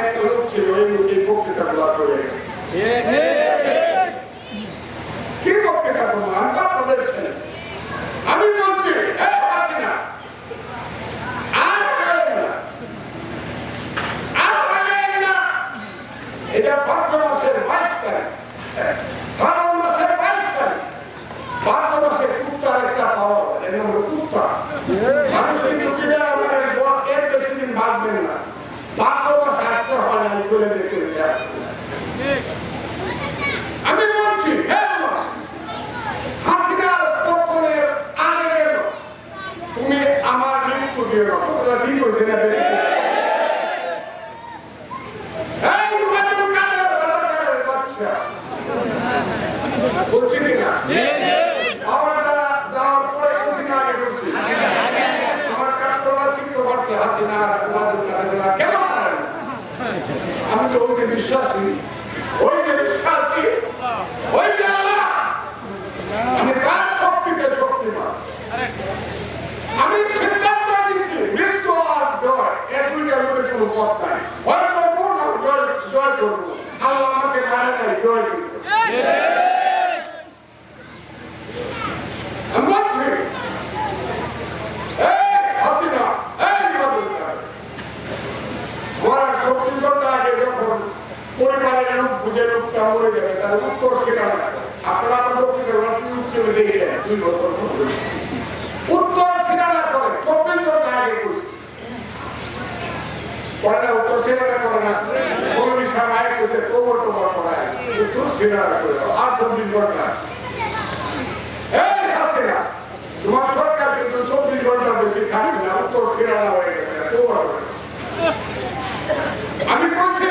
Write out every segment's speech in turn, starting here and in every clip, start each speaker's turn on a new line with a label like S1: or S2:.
S1: একটা লোক ছিল, এই বক্তৃতা গুলা করে কি বক্তৃতা করব? আমি তো আপনাদের ছেলে। আমি বলছি এটা ভাদ্র মাসের বাইশ তারিখ। শ্রাবণ মাসের বাইশ তারিখ। ভাদ্র মাসে কুত্তার একটা পাওয়া এর নাম কুত্তা মানুষ কিন্তু কিনে আমার এর বেশি দিন বাঁচবেন না ভাদ্র মাস আমি বলছি হাসিনার পতনের আগে আমার মৃত্যু দিয়ে দাও কথাটা ঠিক হয়েছে না বেরিয়ে এই রুবাদুল কাদের রাজাকারের বাচ্চা বলছি কিনা আমারটা যাওয়ার পরে বলছি না আগে বলছি আমার কাজ করা শিখতে পারছে হাসিনা আর রুবাদুল কাদের কেন পারেন না? ওকে বিশ্বাসী ওই যে বিশ্বাসী ওই যে আল্লাহ। আমি তার শক্তিতে শক্তিমান? আমি সিদ্ধান্ত নিছি মৃত্যু আর জয় এর দুইটার মধ্যে কোনো পথ নাই ভয় করব না জয় জয় করব আল্লাহ আমাকে মারে নাই জয় দিচ্ছে আমি বলছি এই হাসিনা এই বাদল মরার চব্বিশ ঘণ্টা আগে যখন পরিবারের লোক বুঝে লোকটা মরে যাবে তাহলে উত্তর সেটা না আপনারা আমার বক্তৃতা ইউটিউবে দেখে যান দুই বছর পরে। উত্তর সেটা না করে চব্বিশ ঘণ্টা আগে করছে করে করে না তোমর না করে। আর তোমার সরকার কিন্তু চব্বিশ ঘণ্টা বেশি থাকবে না, উত্তর সেটা হয়ে গেছে আমি বলছি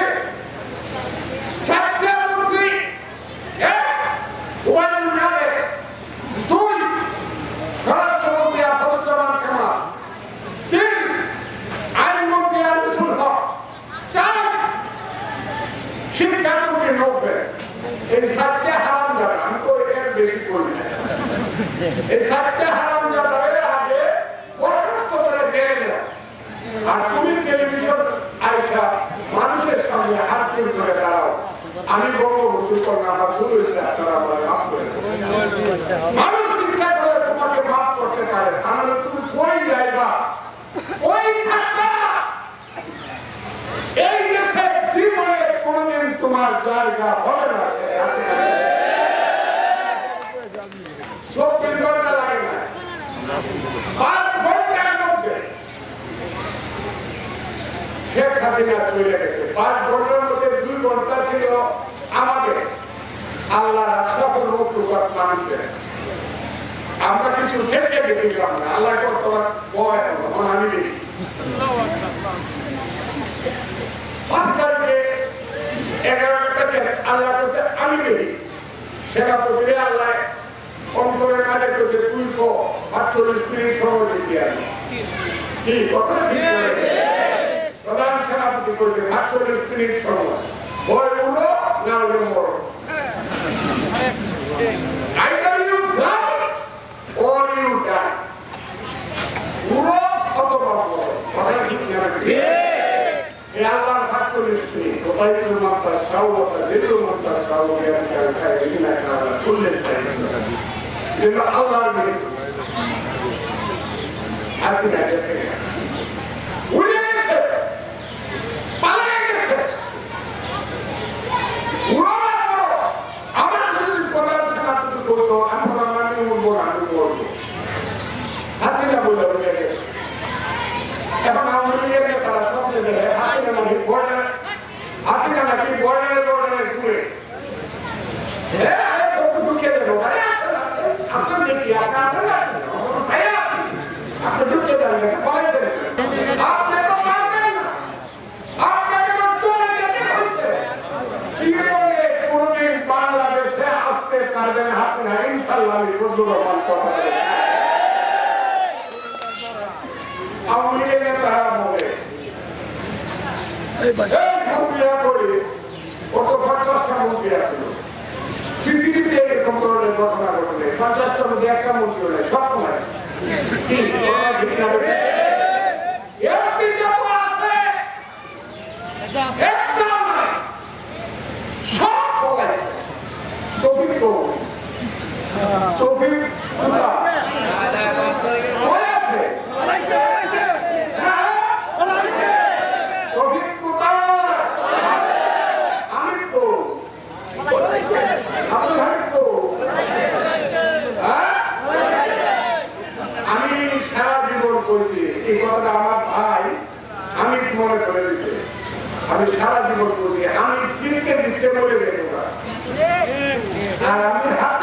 S1: চারটে মন্ত্রী এক ওবায়দুল কাদের দুই স্বরাষ্ট্রমন্ত্রী আসাদুজ্জামান কামাল তিন আইনমন্ত্রী আনিসুল হক চার শিক্ষামন্ত্রী নৌফের এই চারটে হারাম যাবে আমি তো এর বেশি করি না এই চারটে হারাম যাবে আগে বরখাস্ত করে জেলে দেওয়া আর তুমি টেলিভিশন আইসা মানুষের সামনে হাত তুল করে দাঁড়াও। আমি বলব বঙ্গবন্ধু কন্যা আমার ভুল হয়েছে, আপনারা আমার মাফ করে মানুষ ইচ্ছা করে তোমাকে মাফ করতে পারে তাহলে তুমি ওই যাইবা ওই থাকবা এই দেশে জীবনে কোনদিন তোমার জায়গা হবে না। লাগে না পাঁচ ঘণ্টার মধ্যে শেখ হাসিনা চলে গেছে। পাঁচ ঘণ্টার মধ্যে দুই ঘণ্টা ছিল আমাদের আল্লাহ নৌকার মানুষের। আমরা কিছু শেখে গেছিলাম না। আল্লাহ কতটা ভয় আমি দেখি। পাঁচ তারিখে এগারো তারিখে আল্লাহ কাছে আমি দেখি। সেনাপতিরে আল্লাহ অন্তরের মাঝে করছে তুই কো। আটচল্লিশ মিনিট সময় দিছি আমি। কি কথা ঠিক সেনাপতি করছে আটচল্লিশ মিনিট সময়। হয় উড়ো না হলে মরো। You fly or you die. উড়ো অথবা মরো কথা ঠিক না এই আল্লাহর আটচল্লিশ মিনিট কোথায় তুমি মাত্রা সাউলতা যেগুলো মাত্রা সাউলকে এখানে খাওয়া চল্লিশ কিন্তু আল্লাহর মিনিট আসি না গেছে উড়ে গেছে পালিয়ে গেছে উড়াবার পরও আমার যদি প্রধান সেনাপতি বলতো আমরা মানে উড়বো না আমি বলব হাসিনা বলে উড়ে গেছে এখন আওয়ামী লীগের নেতারা স্বপ্নে দেখে হাসিনা নাকি বর্ডার হাসিনা নাকি বর্ডারে বর্ডারে ঘুরে হ্যাঁ আরে কত ঢুকে দেবো আরে আসেন আসেন আসেন দেখি আপনি আপনারা আছেন আমার ভাই আপনি আপনি ঢুকে যাবেন এটা বলেছেন আপনি তো পারবেন না আপনাকে তো চলে যেতে হয়েছে জীবনে কোনোদিন বাংলাদেশে আসতে পারবেন হাসিনা ইনশাল্লাহ আমি ফজলুর রহমান কথা। আওয়ামী লীগের নেতারা বলে মন্ত্রীরা করে কত পঞ্চাশটা মন্ত্রী আছে। পৃথিবীতে এরকম ধরনের ঘটনা ঘটলে পঞ্চাশটার মধ্যে একটা মন্ত্রী হলে সব নয় কি ঘটনা ঠিক না? এমপি যত আছে একটাও নাই সব পলাইছে তৌফিক তো তৌফিক কোথায়? পলাইছে হ্যাঁ তৌফিক কোথায়? আমি সারা জীবন কইছি এই কথাটা আমার ভাই আমি মনে আমি সারা জীবন কইছি, আমি চিনতে দিতে মরে আর আমি হাতে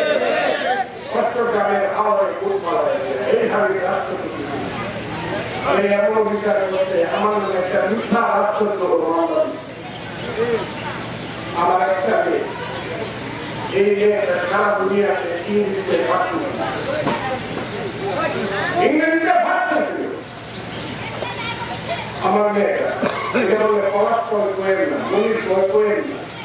S1: আওয়াজে খুব ভালো এইভাবে রাষ্ট্রপতি। আমি এমন বিচার করতে আমার একটা মিশা রাষ্ট্রদ্রোহ আমার একটা মেয়ে। এই সারা ইংরেজিতে ইংরেজিতে আমার এটা বলে না, মনির না।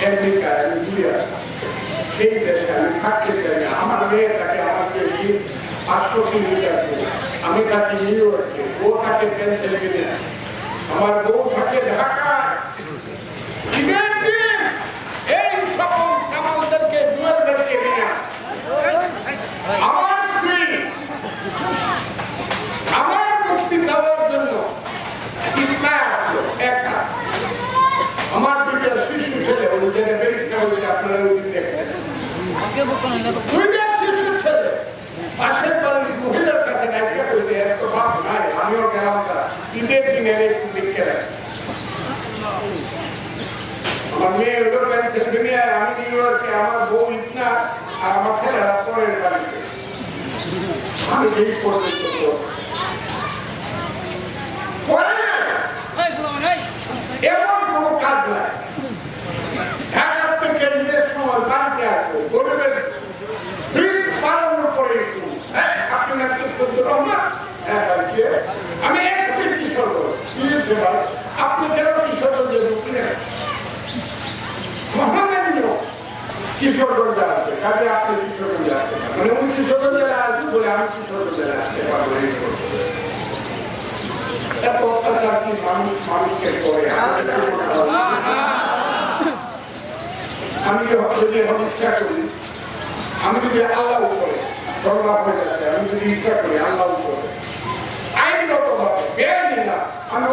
S1: আমেরিকা ইন্ডিয়া সেই দেশে আমি থাকতে চাই আমার মেয়েটাকে চেয়ে পাঁচশো কিলোমিটার। আমি থাকি নিউ ইয়র্কে ও থাকে পেনসিলভেনিয়া আমার বউ থাকে ঢাকায় এই সকল কামালদেরকে জুয়েলদেরকে নিয়ে আমার স্ত্রী আমার মুক্তি চাওয়ার জন্য চিন্তায় আসলো একা আমার দুইটা শিশু ছেলে হয়েছে আপনারা ওই দেখছেন। কাছে আমি আমার বউ আর আমার আমি এমন কোনো কাজ নাই ঢাকার থেকে নিজের সময় বাড়িতে আসব গরিবের ব্রিজ বাড়ানোর পরে একটু হ্যাঁ আপনি নাকি সদ্য রহমান হ্যাঁ আমি এসপি কি সেবা আপনি কেন কিশোরগঞ্জে ঢুকলেন মহামান্য কিশোরগঞ্জে আসবে কাজে আপনি কিশোরগঞ্জে আসতে মানে উনি কিশোরগঞ্জে আসবে বলে আমি কিশোরগঞ্জে আসতে পারব এই এত অত্যাচার কি মানুষ মানুষকে করে? তো করতে পারব না। আমি যদি এখন ইচ্ছা করি? আমি যদি আল্লাহ উপরে সর্বাপ হয়ে যাচ্ছে আমি যদি ইচ্ছা করি আল্লাহ উপরে আইনগত ভাবে বেআইনি না আমি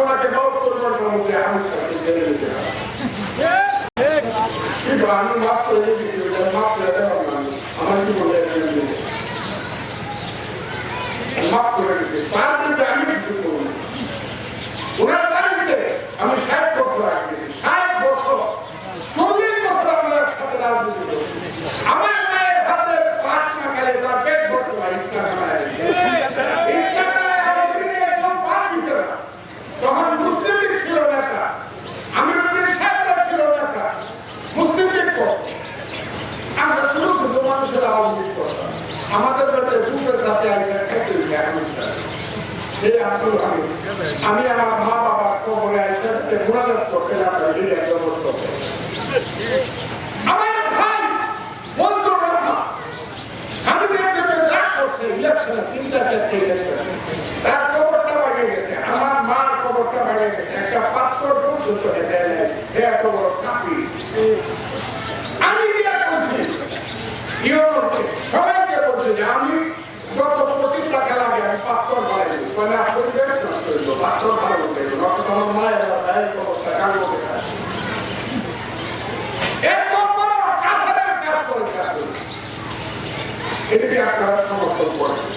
S1: আমি আমার মা বাবার কবরে আসতে গুণাদার করতে আমার ভাই বন্ধু আমি ইলেকশনে তিনটা চারটে election Maybe I got some of the work.